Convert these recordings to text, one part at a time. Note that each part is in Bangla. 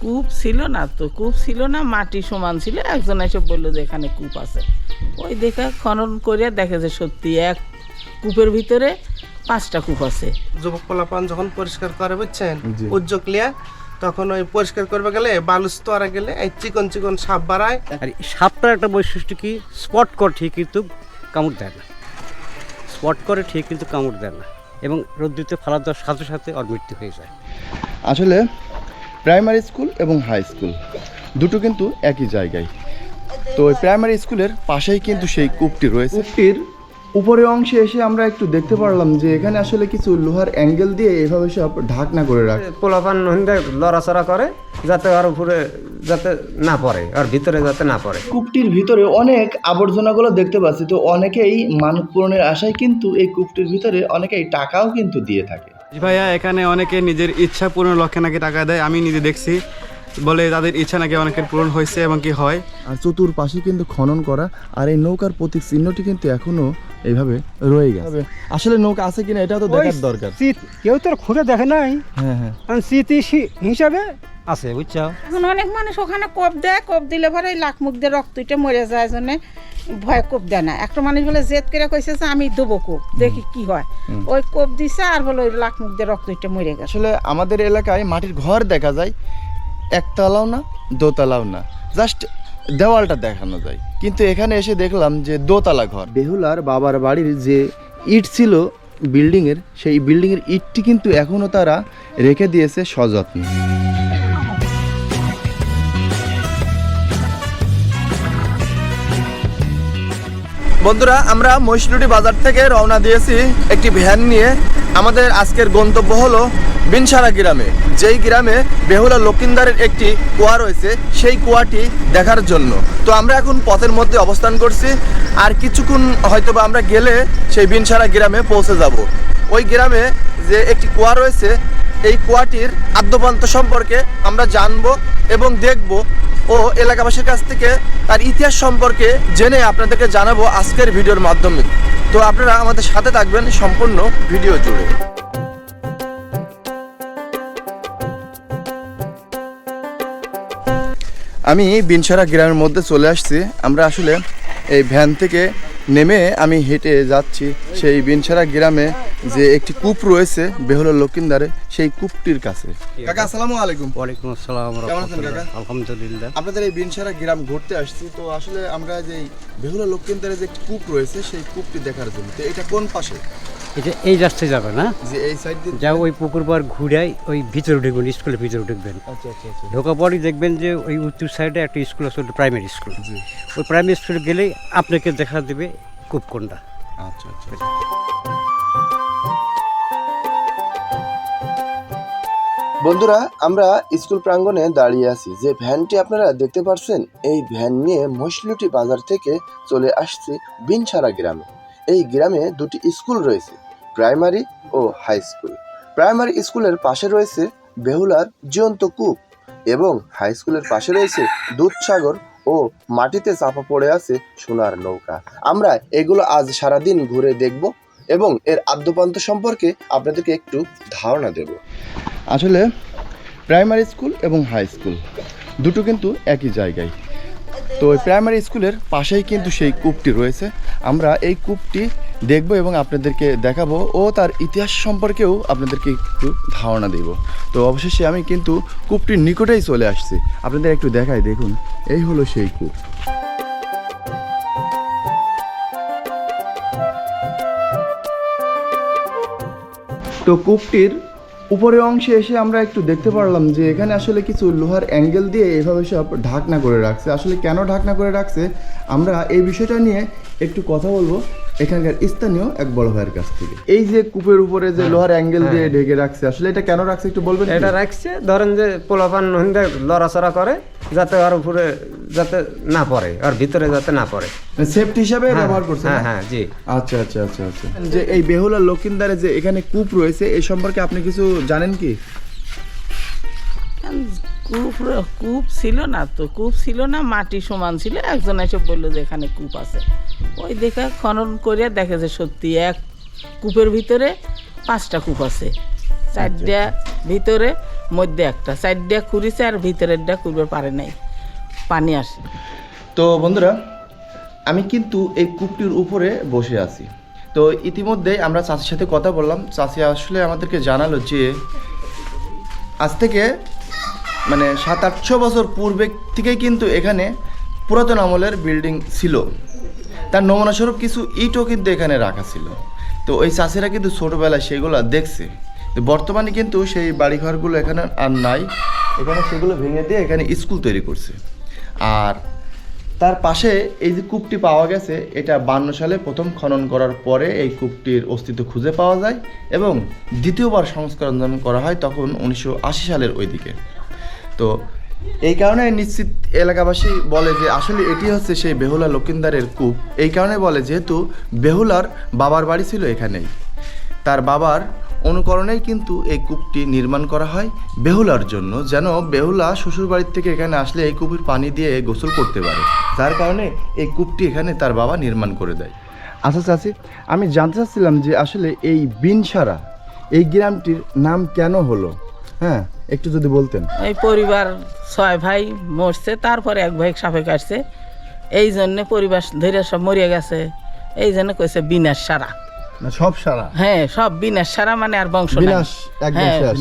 কূপ ছিল না তো কূপ ছিল না মাটি সমান ছিল। একজন এসে বলল যে এখানে কূপ আছে। ওই দেখে খনন করে দেখে যে সত্যি এক কূপের ভিতরে পাঁচটা কূপ আছে। যুবক পোলাপান যখন পরিষ্কার করে বুঝছেন। উদ্যোগ লিয়া তখন ওই পরিষ্কার করবে গেলে বালুস তোয়ারা গেলে এই চিকন চিকন সাপ বাড়ায়। আর এই সাপটার একটা বৈশিষ্ট্য কি? স্পট করে ঠিক কিন্তু কামড় দেয় না। স্পট করে ঠিক কিন্তু কামড় দেয় না। এবং রোদ্রিতে ফালা দেওয়ার সাথে সাথে ওর মৃত্যু হয়ে যায়। আসলে প্রাইমারি স্কুল এবং হাই স্কুল। দুটো কিন্তু একই জায়গায়। তো ওই প্রাইমারি স্কুলের পাশেই কিন্তু সেই কূপটি রয়েছে। কূপটির উপরের অংশে এসে আমরা একটু দেখতে পারলাম যে এখানে আসলে কিছু লোহার অ্যাঙ্গেল দিয়ে এভাবে সব ঢাকনা করে রাখে। পোলাপান হিন্দে লড়াচড়া করে যাতে আর উপরে যাতে না পড়ে আর ভিতরে যাতে না পড়ে। কূপটির ভিতরে অনেক আবর্জনাগুলো দেখতে পাচ্ছি। তো অনেকেই মানব পূরণের আশায় কিন্তু এই কূপটির ভিতরে অনেকেই টাকাও কিন্তু দিয়ে থাকে। ভাইয়া এখানে অনেকে নিজের ইচ্ছা পূরণ লক্ষ্যে নাকি টাকা দেয় আমি নিজে দেখছি। বলে তাদের ইচ্ছা নাকি অনেকের পূরণ হয়েছে এবং কি হয়। আর চতুর পাশে কিন্তু খনন করা আর এই নৌকার প্রতীক চিহ্নটি কিন্তু এখনও এইভাবে রয়ে গেছে। আসলে নৌকা আছে কিনা এটাও তো দেখার দরকার। কেউ তো খুঁজে দেখে নাই। হ্যাঁ হ্যাঁ। কারণ স্মৃতি হিসাবে আছে বুঝছ? এখন অনেক মানুষ ওখানে কোপ দেয় কোপ দিলে পরে ওই লাখ মুখ দিয়ে রক্ত উঠে মরে যায় জন্যে ভয় কোপ দেয় না। একটা মানুষ বলে জেদ করে কইছে যে আমি দেবো কোপ দেখি কি হয়। ওই কোপ দিছে আর বলে ওই লাখ মুখ দিয়ে রক্ত উঠে মরে গেছে। আসলে আমাদের এলাকায় মাটির ঘর দেখা যায় একতলাও না দোতলাও না। জাস্ট দেওয়ালটা দেখানো যায়। কিন্তু এখানে এসে দেখলাম যে দোতলা ঘর। বেহুলার বাবার বাড়ির যে ইট ছিল বিল্ডিংয়ের সেই বিল্ডিংয়ের ইটটি কিন্তু এখনও তারা রেখে দিয়েছে সযত্নে। বন্ধুরা, আমরা মহিষলুটি বাজার থেকে রওনা দিয়েছি একটি ভ্যান নিয়ে। আমাদের আজকের গন্তব্য হলো বিনসারা গ্রামে। যেই গ্রামে বেহুলা লক্ষিন্দারের একটি কুয়া রয়েছে, সেই কুয়াটি দেখার জন্য। তো আমরা এখন পথের মধ্যে অবস্থান করছি, আর কিছুক্ষণ হয়তোবা আমরা গেলে সেই বিনসারা গ্রামে পৌঁছে যাব। ওই গ্রামে যে একটি কুয়া রয়েছে, এই কুয়াটির আদ্যপান্ত সম্পর্কে আমরা জানব এবং দেখব ও এলাকাবাসীর কাছ থেকে তার ইতিহাস সম্পর্কে জেনে আপনাদেরকে জানাব আজকের ভিডিওর মাধ্যমে। তো আপনারা আমাদের সাথে থাকবেন সম্পূর্ণ ভিডিও জুড়ে। আমি বিনসারা গ্রামের মধ্যে চলে আসছি। আমরা আসলে এই ভ্যান থেকে নেমে আমি হেঁটে যাচ্ছি সেই বিনসারা গ্রামে যে একটি কূপ রয়েছে বেহুল লক্ষিন্দারে সেই কূপটির কাছে। কাকা আসসালামু আলাইকুম। ওয়ালাইকুম আসসালাম কাকা? আলহামদুলিল্লাহ। আপনাদের এই বিনসারা গ্রাম ঘুরতে আসছি তো আসলে আমরা যে বেহুল বেহুলা লক্ষিন্দারে যে কূপ রয়েছে সেই কূপটি দেখার জন্য। তো এটা কোন পাশে? এটা এই রাস্তায় যাবে না? যে এই যা ওই পুকুর পার ঘুরাই ওই ভিতরে ঢুকবেন স্কুলের ভিতরে ঢুকবেন। আচ্ছা আচ্ছা আচ্ছা। ঢোকা পরই দেখবেন যে ওই উত্তর সাইডে একটা স্কুল আছে ওটা প্রাইমারি স্কুল ওই প্রাইমারি স্কুলে গেলেই আপনাকে দেখা দেবে আচ্ছা আচ্ছা। বন্ধুরা আমরা স্কুল প্রাঙ্গণে দাঁড়িয়ে আছি। যে ভ্যানটি আপনারা দেখতে পাচ্ছেন এই ভ্যান নিয়ে মহিষলুটি বাজার থেকে চলে আসছে বিনসারা গ্রামে। এই গ্রামে দুটি স্কুল রয়েছে। প্রাইমারি ও হাই স্কুল। প্রাইমারি স্কুলের পাশে রয়েছে বেহুলার জীবন্ত কূপ এবং হাই স্কুলের পাশে রয়েছে দুধসাগর ও মাটিতে চাপা পড়ে আছে সোনার নৌকা। আমরা এগুলো আজ সারাদিন ঘুরে দেখব এবং এর আদ্যপান্ত সম্পর্কে আপনাদেরকে একটু ধারণা দেব। আসলে প্রাইমারি স্কুল এবং হাই স্কুল দুটো কিন্তু একই জায়গায়। তো প্রাইমারি স্কুলের পাশেই কিন্তু সেই কূপটি রয়েছে। আমরা এই কূপটি দেখব এবং আপনাদেরকে দেখাবো ও তার ইতিহাস সম্পর্কেও আপনাদেরকে একটু ধারণা দেব। তো অবশেষে আমি কিন্তু কূপটির নিকটেই চলে আসছি। আপনাদের একটু দেখাই, দেখুন। এই হলো সেই কূপ। তো কূপটির উপরের অংশে এসে আমরা একটু দেখতে পারলাম যে এখানে আসলে কিছু লোহার অ্যাঙ্গেল দিয়ে এভাবে সব ঢাকনা করে রাখছে। আসলে কেন ঢাকনা করে রাখছে? আমরা এই বিষয়টা নিয়ে একটু কথা বলব। এখানকার স্থানীয় এক বড় ভাইয়ের কাছ থেকে। এই যে কূপের উপরে যে লোহার অ্যাঙ্গেল দিয়ে ঢেকে রাখছে আসলে এটা কেন রাখছে একটু বলবেন এটা রাখছে ধরেন যে পোলাপান হিন্দে লড়াচড়া করে যাতে আর উপরে যাতে না পড়ে আর ভিতরে যাতে না পড়ে। সেফটি হিসাবে ব্যবহার করছে হ্যাঁ হ্যাঁ জি। আচ্ছা আচ্ছা আচ্ছা আচ্ছা। যে এই বেহুলা লক্ষিন্দারে যে এখানে কূপ রয়েছে এই সম্পর্কে আপনি কিছু জানেন কি? কূপ কূপ ছিল না তো কূপ ছিল না মাটি সমান ছিল। একজন এসে বলল যে এখানে কূপ আছে। ওই দেখে খনন করে দেখে যে সত্যি এক কূপের ভিতরে পাঁচটা কূপ আছে। চারটা ভিতরে মধ্যে একটা। সাইডটা খুঁড়িছে আর ভিতরেরটা খুঁড়বে পারে নাই। পানি আসে। তো বন্ধুরা আমি কিন্তু এই কূপটির উপরে বসে আছি। তো ইতিমধ্যে আমরা চাষির সাথে কথা বললাম। চাষি আসলে আমাদেরকে জানালো যে আজ থেকে মানে সাত আটশো বছর পূর্বে থেকেই কিন্তু এখানে পুরাতন আমলের বিল্ডিং ছিল। তার নমুনাস্বরূপ কিছু ইটও কিন্তু এখানে রাখা ছিল। তো ওই চাষিরা কিন্তু ছোটোবেলায় সেগুলো দেখছে। তো বর্তমানে কিন্তু সেই বাড়িঘরগুলো এখানে আর নাই। এখানে সেগুলো ভেঙে দিয়ে এখানে স্কুল তৈরি করছে। আর তার পাশে এই যে কূপটি পাওয়া গেছে, এটা বান্ন সালে প্রথম খনন করার পরে এই কূপটির অস্তিত্ব খুঁজে পাওয়া যায় এবং দ্বিতীয়বার সংস্করণ যখন করা হয় তখন উনিশশো আশি সালের ওই দিকে তো এই কারণে নিশ্চিত এলাকাবাসী বলে যে আসলে এটি হচ্ছে সেই বেহুলা লক্ষিন্দারের কূপ। এই কারণে বলে যেহেতু বেহুলার বাবার বাড়ি ছিল এখানেই। তার বাবার অনুকরণেই কিন্তু এই কূপটি নির্মাণ করা হয় বেহুলার জন্য, যেন বেহুলা শ্বশুরবাড়ির থেকে এখানে আসলে এই কূপের পানি দিয়ে গোসল করতে পারে। যার কারণে এই কূপটি এখানে তার বাবা নির্মাণ করে দেয়। আচ্ছা চাচি, আমি জানতে চাচ্ছিলাম যে আসলে এই বিনসারা, এই গ্রামটির নাম কেন হলো? হ্যাঁ? একটু যদি বলতেন। এই পরিবার ছয় ভাই মরছে তারপরে এক ভাই সাপে কাটছে। এই জন্য পরিবার ধরে সব মরিয়া গেছে। এই জন্য কইছে বিনাশ সারা। না সব সারা? হ্যাঁ সব বিনাশ সারা মানে আর বংশ বিনাশ একদম হ্যাঁ, শেষ।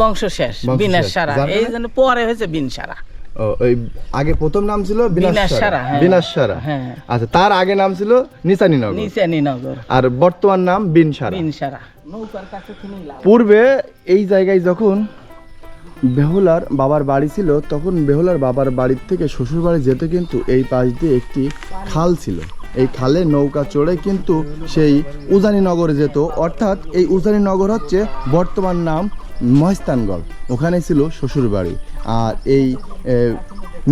বংশ শেষ বিনাশ সারা। এই জন্য পরে হয়েছে বিন সারা। ওই আগে প্রথম নাম ছিল বিনাশ বিনাশ সারা, সারা হ্যাঁ। হ্যাঁ। আচ্ছা তার আগে নাম ছিল নিসানীনগর নিচানি নগর। আর বর্তমান নাম বিন সারা। বিন সারা। নৌকার কাছে তুমি লাভ। পূর্বে এই জায়গায় যখন বেহুলার বাবার বাড়ি ছিল, তখন বেহুলার বাবার বাড়ির থেকে শ্বশুর বাড়ি যেতে কিন্তু এই পাশ দিয়ে একটি খাল ছিল। এই খালে নৌকা চড়ে কিন্তু সেই উজানিনগরে যেত। অর্থাৎ এই উজানিনগর হচ্ছে বর্তমান নাম মহেস্তানগড় ওখানে ছিল শ্বশুর বাড়ি। আর এই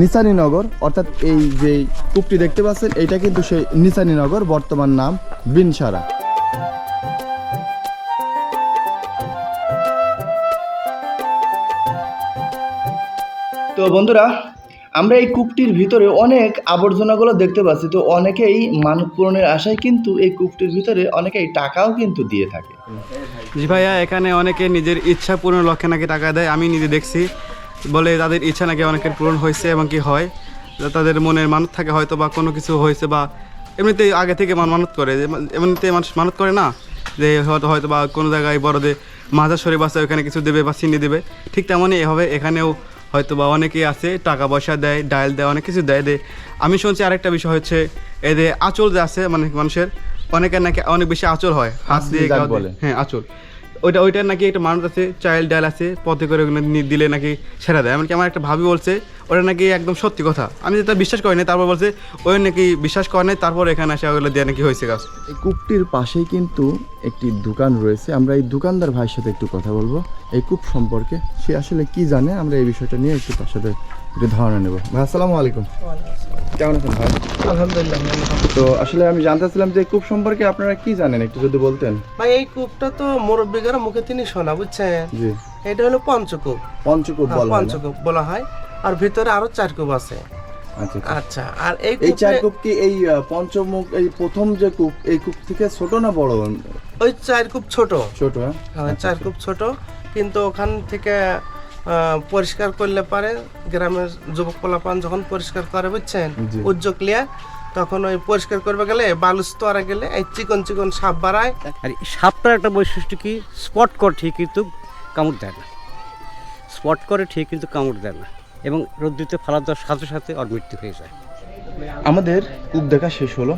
নিসানীনগর, অর্থাৎ এই যে কূপটি দেখতে পাচ্ছেন এটা কিন্তু সেই নিসানীনগর, বর্তমান নাম বিনসারা। তো বন্ধুরা, আমরা এই কূপটির ভিতরে অনেক আবর্জনাগুলো দেখতে পাচ্ছি। তো অনেকেই মানব পূরণের আশায় কিন্তু এই কূপটির ভিতরে অনেকেই টাকাও কিন্তু দিয়ে থাকে। জি ভাইয়া, এখানে অনেকে নিজের ইচ্ছা পূরণ লক্ষ্যে নাকি টাকা দেয়, আমি নিজে দেখছি। বলে তাদের ইচ্ছা নাকি অনেকের পূরণ হয়েছে এবং কি হয়। তাদের মনের মানত থাকে হয়তো বা কোনো কিছু হয়েছে বা এমনিতেই আগে থেকে মান- মানত করে। এমনিতে মানুষ মানত করে না, যে হয়তো হয়তো বা কোনো জায়গায় বড়দের মাজার শরীফ আছে ওখানে কিছু দেবে বা চিনি দেবে। ঠিক তেমনই এভাবে এখানেও হয়তো বা অনেকেই আছে টাকা পয়সা দেয় ডাল দেয় অনেক কিছু দেয়। দেয় আমি শুনছি আরেকটা বিষয় হচ্ছে এদের আঁচল যে আছে মানে মানুষের অনেকের নাকি অনেক বেশি আঁচল হয়। হাত দিয়ে বলে। হ্যাঁ আঁচল। ওইটা ওইটার নাকি একটা মানুষ আছে চাইল্ড ডাল আছে পথে করে দিলে নাকি ছেড়ে দেয়। এমনকি আমার একটা ভাবি বলছে ওটা নাকি একদম সত্যি কথা। আমি যেটা বিশ্বাস করি না তারপর বলছে ওই নাকি বিশ্বাস করে নাই তারপর এখানে আসে ওগুলো দিয়ে নাকি হয়েছে গাছ এই কূপটির পাশেই কিন্তু একটি দোকান রয়েছে। আমরা এই দোকানদার ভাইয়ের সাথে একটু কথা বলব। এই কূপ সম্পর্কে সে আসলে কি জানে? আমরা এই বিষয়টা নিয়ে একটু তার সাথে একটু ধারণা নেব। ভাই আসসালামু আলাইকুম। কেমন আছেন ভাই? আলহামদুলিল্লাহ তো আসলে আমি জানতে চাচ্ছিলাম যে এই কূপ সম্পর্কে আপনারা কি জানেন? একটু যদি বলতেন। ভাই এই কূপটা তো মুরব্বীদের মুখে তিনি শোনা বুঝছেন? জি। এটা হলো পঞ্চকূপ। পঞ্চকূপ হ্যাঁ, বলা হয় পঞ্চকূপ বলা হয়। আর ভিতরে আরও চার কূপ আছে। আচ্ছা আচ্ছা। আচ্ছা আর এই এই চার কূপ কি এই পঞ্চমুখ এই প্রথম যে কূপ এই কূপ থেকে ছোট না বড়? ওই চার কূপ ছোট। ছোট হ্যাঁ? হ্যাঁ, চার কূপ ছোট। কিন্তু ওখান থেকে পরিষ্কার করলে পারে। গ্রামের যুবক পোলাপান যখন পরিষ্কার করে বুঝছেন। উদ্যোগ লিয়া তখন ওই পরিষ্কার করবে গেলে বালু স্তরে গেলে এই চিকন চিকন সাপ বাড়ায়। আর এই সাপটার একটা বৈশিষ্ট্য কি? স্পট করে ঠিক কিন্তু কামড় দেয় না। স্পট করে ঠিক কিন্তু কামড় দেয় না এবং রোদ্রিতে ফালা দেওয়ার সাথে সাথে ওর মৃত্যু হয়ে যায়। আমাদের কূপ দেখা শেষ হলো।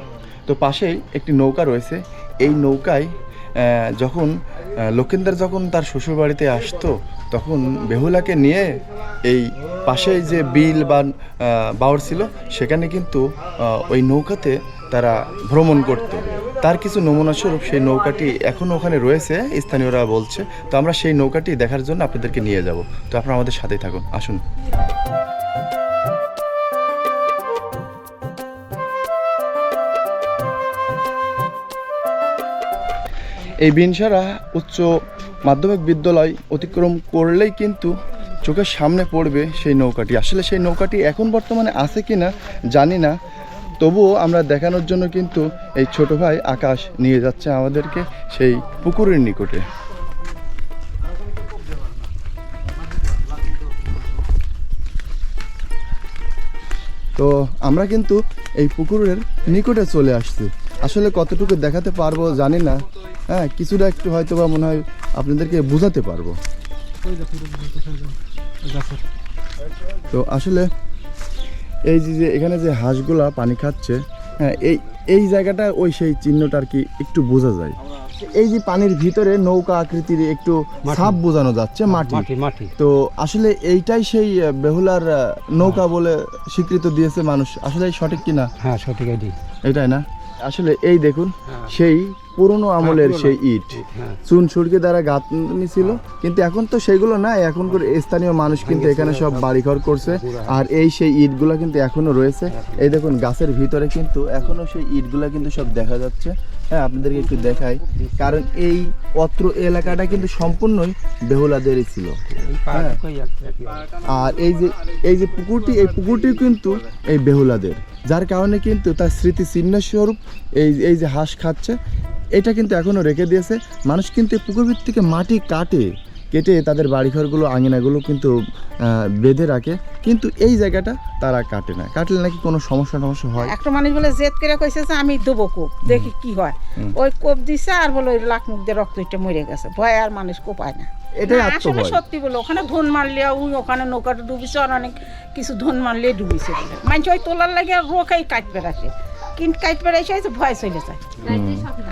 তো পাশেই একটি নৌকা রয়েছে। এই নৌকায় যখন লক্ষিন্দর যখন তার শ্বশুরবাড়িতে আসতো, তখন বেহুলাকে নিয়ে এই পাশেই যে বিল বা বাওর ছিল, সেখানে কিন্তু ওই নৌকাতে তারা ভ্রমণ করত। তার কিছু নমুনা স্বরূপ সেই নৌকাটি এখনও ওখানে রয়েছে, স্থানীয়রা বলছে। তো আমরা সেই নৌকাটি দেখার জন্য আপনাদেরকে নিয়ে যাব। তো আপনারা আমাদের সাথেই থাকুন, আসুন। এই বিনসারা উচ্চ মাধ্যমিক বিদ্যালয় অতিক্রম করলেই কিন্তু চোখের সামনে পড়বে সেই নৌকাটি। আসলে সেই নৌকাটি এখন বর্তমানে আছে কি না জানি না। তবুও আমরা দেখানোর জন্য কিন্তু এই ছোট ভাই আকাশ নিয়ে যাচ্ছে আমাদেরকে সেই পুকুরের নিকটে। তো আমরা কিন্তু এই পুকুরের নিকটে চলে আসছি। আসলে কতটুকু দেখাতে পারব জানি না। হ্যাঁ কিছুটা একটু হয়তো বা মনে হয় আপনাদেরকে বোঝাতে পারব। তো আসলে এই যে এখানে যে হাঁসগুলা পানি খাচ্ছে হ্যাঁ এই এই জায়গাটা ওই সেই চিহ্নটা আর কি একটু বোঝা যায়। এই যে পানির ভিতরে নৌকা আকৃতির একটু সাপ বোঝানো যাচ্ছে মাটি। মাটি মাটি। তো আসলে এইটাই সেই বেহুলার নৌকা বলে স্বীকৃত দিয়েছে মানুষ। আসলে সঠিক কিনা হ্যাঁ সঠিক এটাই। না? আসলে এই দেখুন সেই পুরনো আমলের সেই ইট। হ্যাঁ। চুন সুরকি দ্বারা গাঁথনি ছিল কিন্তু এখন তো সেগুলো না করে স্থানীয় মানুষ কিন্তু এখানে সব বাড়িঘর করছে। আর এই সেই ইটগুলো কিন্তু এখনও রয়েছে। এই দেখুন গাছের ভিতরে কিন্তু এখনও সেই ইটগুলো কিন্তু সব দেখা যাচ্ছে। হ্যাঁ আপনাদেরকে একটু দেখাই। কারণ এই অত্র এলাকাটা কিন্তু সম্পূর্ণই বেহুলাদেরই ছিল। হ্যাঁ। আর এই যে এই যে পুকুরটি, এই পুকুরটি কিন্তু এই বেহুলাদের। যার কারণে কিন্তু তার স্মৃতি চিহ্ন স্বরূপ এই এই যে হাঁস খাচ্ছে, এটা কিন্তু এখনও রেখে দিয়েছে। মানুষ কিন্তু এই পুকুর ভিত্তিকে মাটি কাটে। কেটে তাদের বাড়িঘরগুলো আঙিনাগুলো কিন্তু বেঁধে রাখে। কিন্তু এই জায়গাটা তারা কাটে না। কাটলে নাকি কোনো সমস্যা টমস্যা হয়? একটা মানুষ বলে জেদ করে কইছে যে আমি দেবো কোপ দেখি কি হয়। ওই কোপ দিছে আর বলে ওই লাখ মুখ দিয়ে রক্ত উঠে মরে গেছে। ভয় আর মানুষ কোপায় না। এটাই আসলে সত্যি বলে ওখানে ধন মারলে ওই ওখানে নৌকাটা ডুবিছে আর অনেক কিছু ধন মারলে ডুবিছে মানুষ ওই তোলার লাগে রোখাই কাটবে রাখে কিন্তু কাটবে রাখে ভয় চলে যায়।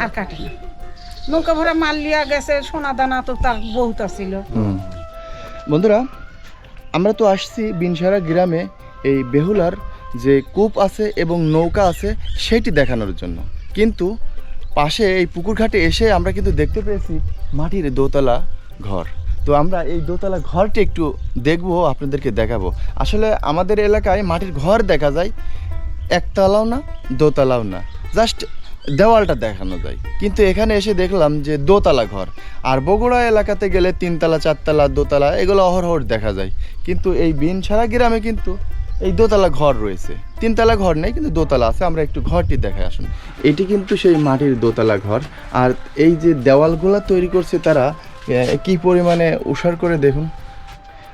আর কাটে না। নৌকা ভরা মাল লিয়া গেছে, সোনা দানা তো তার বহুত আছিল। বন্ধুরা, আমরা তো আসছি বিনসারা গ্রামে এই বেহুলার যে কূপ আছে এবং নৌকা আছে, সেটি দেখানোর জন্য। কিন্তু পাশে এই পুকুর ঘাটে এসে আমরা কিন্তু দেখতে পেয়েছি মাটির দোতলা ঘর। তো আমরা এই দোতলা ঘরটি একটু দেখব, আপনাদেরকে দেখাবো। আসলে আমাদের এলাকায় মাটির ঘর দেখা যায়, একতলাও না, দোতলাও না। জাস্ট দেওয়ালটা দেখানো যায়। কিন্তু এখানে এসে দেখলাম যে দোতলা ঘর। আর বগুড়া এলাকাতে গেলে তিনতলা, চারতলা, দোতলা, এগুলো অহরহর দেখা যায়। কিন্তু এই বিনছাড়া গ্রামে কিন্তু এই দোতলা ঘর রয়েছে। তিনতলা ঘর নেই, কিন্তু দোতলা আছে। আমরা একটু ঘরটি দেখাই আসুন। এটি কিন্তু সেই মাটির দোতলা ঘর। আর এই যে দেওয়ালগুলো তৈরি করছে তারা কি পরিমাণে উষার করে দেখুন।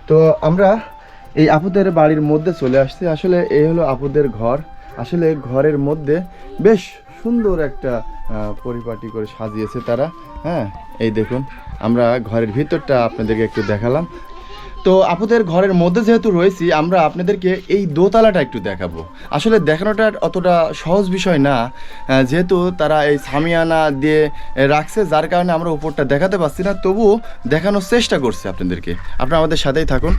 তো আমরা এই আপুদের বাড়ির মধ্যে চলে আসছি। আসলে এই হলো আপুদের ঘর। আসলে ঘরের মধ্যে বেশ সুন্দর একটা পরিপাটি করে সাজিয়েছে তারা। হ্যাঁ এই দেখুন, আমরা ঘরের ভিতরটা আপনাদেরকে একটু দেখালাম। তো আপনাদের ঘরের মধ্যে যেহেতু রয়েছি, আমরা আপনাদেরকে এই দোতলাটা একটু দেখাবো। আসলে দেখানোটা অতটা সহজ বিষয় না যেহেতু তারা এই সামিয়ানা দিয়ে রাখছে, যার কারণে আমরা উপরটা দেখাতে পারছি না, তবুও দেখানোর চেষ্টা করছি আপনাদেরকে। আপনারা আমাদের সাথেই থাকুন।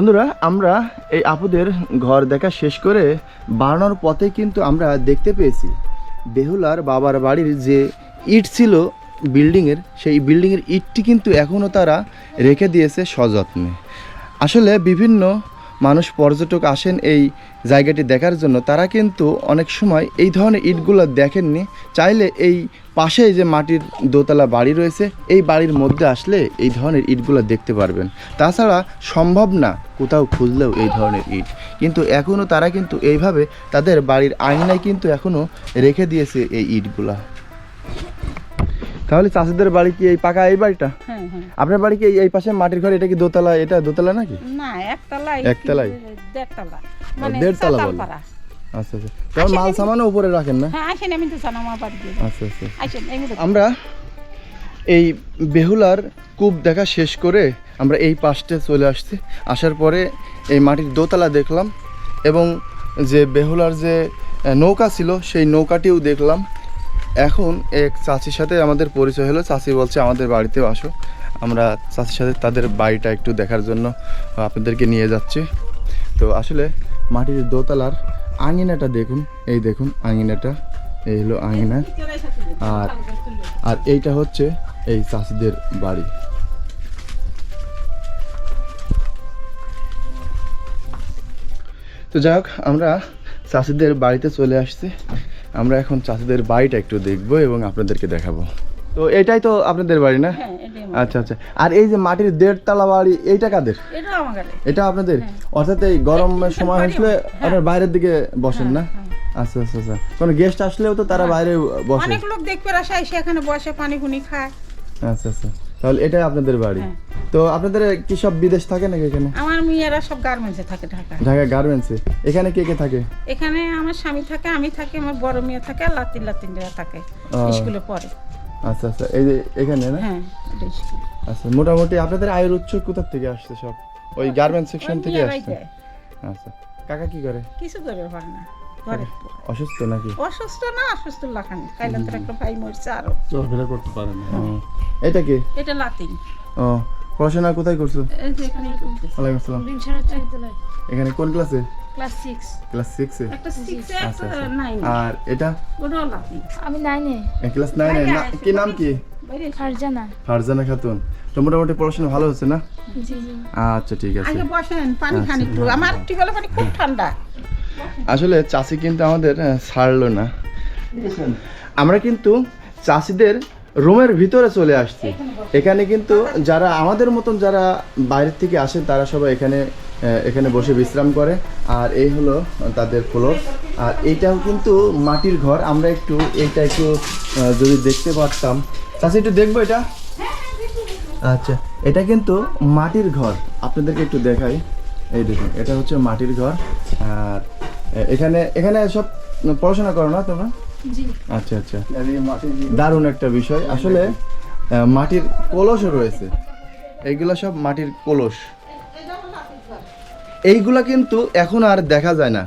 বন্ধুরা, আমরা এই আপুদের ঘর দেখা শেষ করে বাড়ানোর পথে কিন্তু আমরা দেখতে পেয়েছি। বেহুলার বাবার বাড়ির যে ইট ছিল বিল্ডিংয়ের, সেই বিল্ডিংয়ের ইটটি কিন্তু এখনও তারা রেখে দিয়েছে সযত্নে। আসলে বিভিন্ন মানুষ পর্যটক আসেন এই জায়গাটি দেখার জন্য, তারা কিন্তু অনেক সময় এই ধরনের ইটগুলো দেখেননি। চাইলে এই পাশে যে মাটির দোতলা বাড়ি রয়েছে, এই বাড়ির মধ্যে আসলে এই ধরনের ইটগুলো দেখতে পারবেন। তাছাড়া সম্ভব না কোথাও খুঁজলেও এই ধরনের ইট। কিন্তু এখনও তারা কিন্তু এইভাবে তাদের বাড়ির আঙিনায় কিন্তু এখনও রেখে দিয়েছে এই ইটগুলা। তাহলে চাষিদের বাড়ি কি এই পাকা এই বাড়িটা? হ্যাঁ হ্যাঁ। আপনার বাড়ি কি এই- পাশে মাটির ঘর এটা কি দোতলা এটা দোতলা নাকি? না একতলাই একতলাই? দেড়তলা মানে দেড়তলা বলে। আচ্ছা আচ্ছা। তাহলে মাল সামানও উপরে রাখেন না? হ্যাঁ আসেন আমি তো জানো আমার বাড়ি আচ্ছা আচ্ছা। আসেন আমরা এই বেহুলার কূপ দেখা শেষ করে আমরা এই পাশটে চলে আসছি। আসার পরে এই মাটির দোতলা দেখলাম এবং যে বেহুলার যে নৌকা ছিল সেই নৌকাটিও দেখলাম। এখন এক চাচির সাথে আমাদের পরিচয় হলো। চাচি বলছে, আমাদের বাড়িতেও আসো। আমরা চাচির সাথে তাদের বাড়িটা একটু দেখার জন্য আপনাদেরকে নিয়ে যাচ্ছি। তো আসলে মাটির দোতলার আঙিনাটা দেখুন, এই দেখুন আঙিনাটা, এই হলো আঙিনা। আর আর এইটা হচ্ছে এই চাষিদের বাড়ি। তো যাই হোক, আমরা চাষিদের বাড়িতে চলে আসছি। আমরা এখন চাষিদের বাড়িটা একটু দেখব এবং আপনাদেরকে দেখাবো। তো এটাই তো আপনাদের বাড়ি না? হ্যাঁ। আচ্ছা আচ্ছা। আর এই যে মাটির দেড়তলা বাড়ি এইটা কাদের? এটা আপনাদের? হ্যাঁ। অর্থাৎ এই গরমের সময় আসলে আপনার বাইরের দিকে বসেন না? হ্যাঁ, আচ্ছা আচ্ছা আচ্ছা। কোনো গেস্ট আসলেও তো তারা বাইরে বসে। অনেক লোক দেখবে আসে এখানে বসে পানি ফুনি খায়। আচ্ছা আচ্ছা। তাহলে এটাই আপনাদের বাড়ি। হ্যাঁ। তো আপনাদের কি সব বিদেশ থাকে নাকি এখানে? আমার মেয়েরা সব গার্মেন্টসে থাকে ঢাকায়। ঢাকা গার্মেন্টসে এখানে কে কে থাকে? এখানে আমার স্বামী থাকে আমি থাকি আমার বড় মেয়ে থাকে আর লাতিন লাতিনরা থাকে। স্কুলে পড়ে। আচ্ছা আচ্ছা এই যে এখানে না? হ্যাঁ আচ্ছা মোটামুটি আপনাদের আয়ের উৎস কোথা থেকে আসছে সব? ওই গার্মেন্টস সেকশন থেকে আসছে? আচ্ছা কাকা কি করে? কিছু করে পারে না। ঘরে। অসুস্থ নাকি? অসুস্থ না অসুস্থ লাখানি কাইলান্তর একটা ভাই মরছে আরও। ও, এটা কি? এটা লাতিন। ও পড়াশোনা কোথায় করছ। ওয়ালাইকুম আসসালাম। এখানে কোন ক্লাসে? ক্লাস সিক্স ক্লাস সিক্সে একটা সিক্সে একটা আর এটা? ওটাও লাতিন। আমি নাইনে ক্লাস নাইনে কি নাম কি? ফারজানা। ফারজানা খাতুন। তো মোটামুটি পড়াশোনা ভালো হচ্ছে না? জি জি। আচ্ছা ঠিক আছে। আগে বসেন পানি আচ্ছা। খান একটু। আমার টিউবওয়েল পানি খুব ঠান্ডা। আসলে চাষি কিন্তু আমাদের ছাড়লো না। আমরা কিন্তু চাষিদের রুমের ভিতরে চলে আসছি। এখানে কিন্তু যারা আমাদের মতন যারা বাইরের থেকে আসেন, তারা সবাই এখানে এখানে বসে বিশ্রাম করে। আর এই হলো তাদের ফ্লোর আর এইটাও কিন্তু মাটির ঘর। আমরা একটু এইটা একটু যদি দেখতে পারতাম। চাষি, একটু দেখব এটা? আচ্ছা এটা কিন্তু মাটির ঘর। আপনাদেরকে একটু দেখাই। এই দেখুন, এটা হচ্ছে মাটির ঘর। আর এখানে এখানে সব পড়াশোনা করো না তোমরা? আচ্ছা আচ্ছা। দারুণ একটা বিষয়। আসলে মাটির কলসও রয়েছে। এইগুলো সব মাটির কলস। এইগুলা কিন্তু এখন আর দেখা যায় না।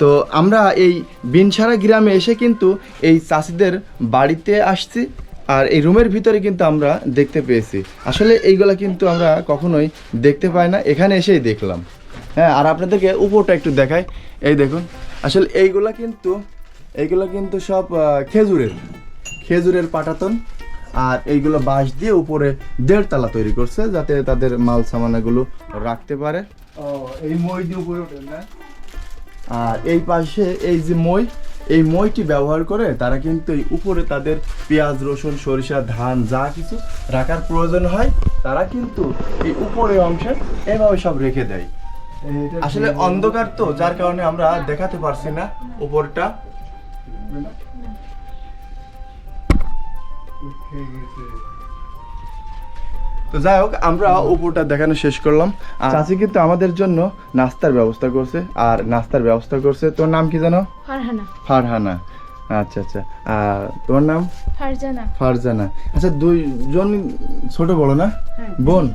তো আমরা এই বিনসারা গ্রামে এসে কিন্তু এই চাষিদের বাড়িতে আসছি আর এই রুমের ভিতরে কিন্তু আমরা দেখতে পেয়েছি। আসলে এইগুলা কিন্তু আমরা কখনোই দেখতে পাই না। এখানে এসেই দেখলাম। হ্যাঁ আর আপনাদেরকে উপরটা একটু দেখাই। এই দেখুন। আসলে এইগুলা কিন্তু এইগুলো কিন্তু সব খেজুরের খেজুরের পাটাতন। আর এইগুলো বাঁশ দিয়ে উপরে দেড় তালা তৈরি করছে যাতে তাদের মাল সামানাগুলো রাখতে পারে। এই মই দিয়ে উপরে ওঠে না? আর এই পাশে এই যে মই এই মইটি ব্যবহার করে তারা কিন্তু এই উপরে তাদের পেঁয়াজ রসুন সরিষা ধান যা কিছু রাখার প্রয়োজন হয় তারা কিন্তু এই উপরে অংশে এভাবে সব রেখে দেয়। আসলে অন্ধকার তো যার কারণে আমরা দেখাতে পারছি না উপরটা। তো যাই হোক আমরা উপরটা দেখানো শেষ করলাম। আর চাচি কিন্তু আমাদের জন্য নাস্তার ব্যবস্থা করছে আর নাস্তার ব্যবস্থা করছে। তোর নাম কি জানো? ফারহানা। ফারহানা। আচ্ছা আচ্ছা। আর তোমার নাম? ফারজানা। ফারজানা। আচ্ছা দুইজন ছোট বড় না? বোন?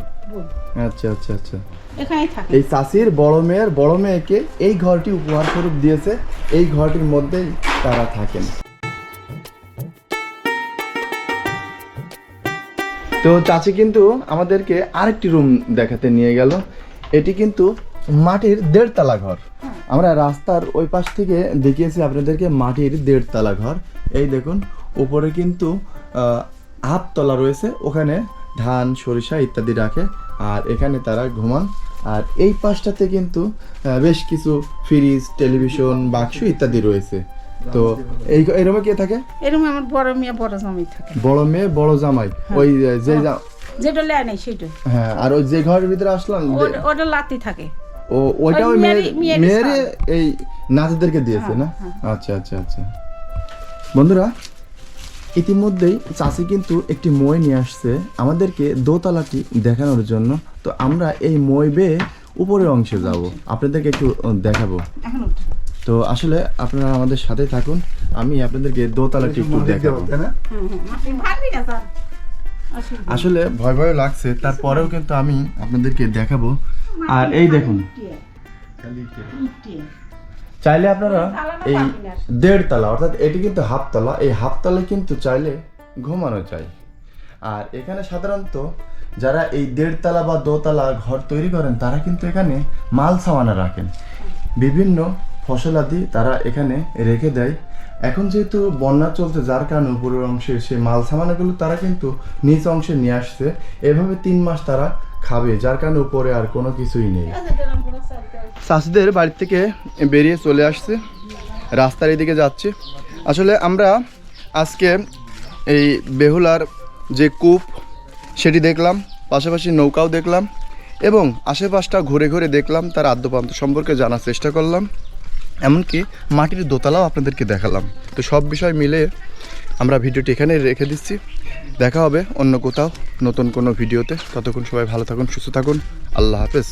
আচ্ছা আচ্ছা আচ্ছা। এখানেই থাকে। এই চাষির বড় মেয়ের বড় মেয়েকে এই ঘরটি উপহার স্বরূপ দিয়েছে। এই ঘরটির মধ্যেই তারা থাকেন। তো চাচি কিন্তু আমাদেরকে আরেকটি রুম দেখাতে নিয়ে গেল। এটি কিন্তু মাটির দেড়তলা ঘর। আমরা রাস্তার ওই পাশ থেকে দেখিয়েছি আপনাদেরকে মাটির দেড়তলা ঘর। এই দেখুন উপরে কিন্তু আহ, হাফতলা রয়েছে। ওখানে ধান সরিষা ইত্যাদি রাখে আর এখানে তারা ঘুমান। আর এই পাশটাতে কিন্তু বেশ কিছু ফ্রিজ টেলিভিশন বাক্স ইত্যাদি রয়েছে। তো এই এই রুমে কে থাকে? এরকম আমার বড় মেয়ে বড় জমি থাকে। বড় মেয়ে বড় জামাই। ওই যে যেটা লেয় নেই সেটা হ্যাঁ আর ওই যে ঘরের ভিতরে আসলাম ওটা- লাতি থাকে। ও ওইটা ওই মেয়ের স্থান। এই নাতিদেরকে দিয়েছে হ্যাঁ, না? আচ্ছা আচ্ছা আচ্ছা। বন্ধুরা ইতিমধ্যেই চাষি কিন্তু একটি মই নিয়ে আসছে আমাদেরকে দোতলাটি দেখানোর জন্য। তো আমরা এই মই বেয়ে উপরের অংশে যাব। আপনাদেরকে একটু দেখাবো। তো আসলে আপনারা আমাদের সাথে থাকুন আমি আপনাদেরকে দোতলাটি একটু দেখাবো। হুম, হুম, মাটি ভাবি না স্যার আসুন। আসলে ভয় ভয় লাগছে তারপরেও কিন্তু আমি আপনাদেরকে দেখাবো। আর এই দেখুন। চাইলে আপনারা এই দেড়তলা দেড় তালা অর্থাৎ এটি কিন্তু হাফতলা এই হাফতলায় কিন্তু চাইলে ঘুমানো যায়। আর এখানে সাধারণত যারা এই দেড় তালা বা দোতলা ঘর তৈরি করেন তারা কিন্তু এখানে মাল সামানা রাখেন। বিভিন্ন ফসলাদি তারা এখানে রেখে দেয়। এখন যেহেতু বন্যা চলছে যার কারণে উপরের অংশে সেই মাল সামানাগুলো তারা কিন্তু নিচ অংশে নিয়ে আসছে। এভাবে তিন মাস তারা খাবে যার কারণে উপরে আর কোনো কিছুই নেই। চাষিদের বাড়ি থেকে বেরিয়ে চলে আসছে রাস্তার এদিকে যাচ্ছে। আসলে আমরা আজকে এই বেহুলার যে কূপ সেটি দেখলাম পাশাপাশি নৌকাও দেখলাম এবং আশেপাশটা ঘুরে ঘুরে দেখলাম তার আদ্যপান্ত সম্পর্কে জানার চেষ্টা করলাম। এমনকি মাটির দোতলাও আপনাদেরকে দেখালাম। তো সব বিষয় মিলে আমরা ভিডিওটি এখানে রেখে দিচ্ছি। দেখা হবে অন্য কোথাও নতুন কোনো ভিডিওতে। ততক্ষণ সবাই ভালো থাকুন, সুস্থ থাকুন। আল্লাহ হাফেজ।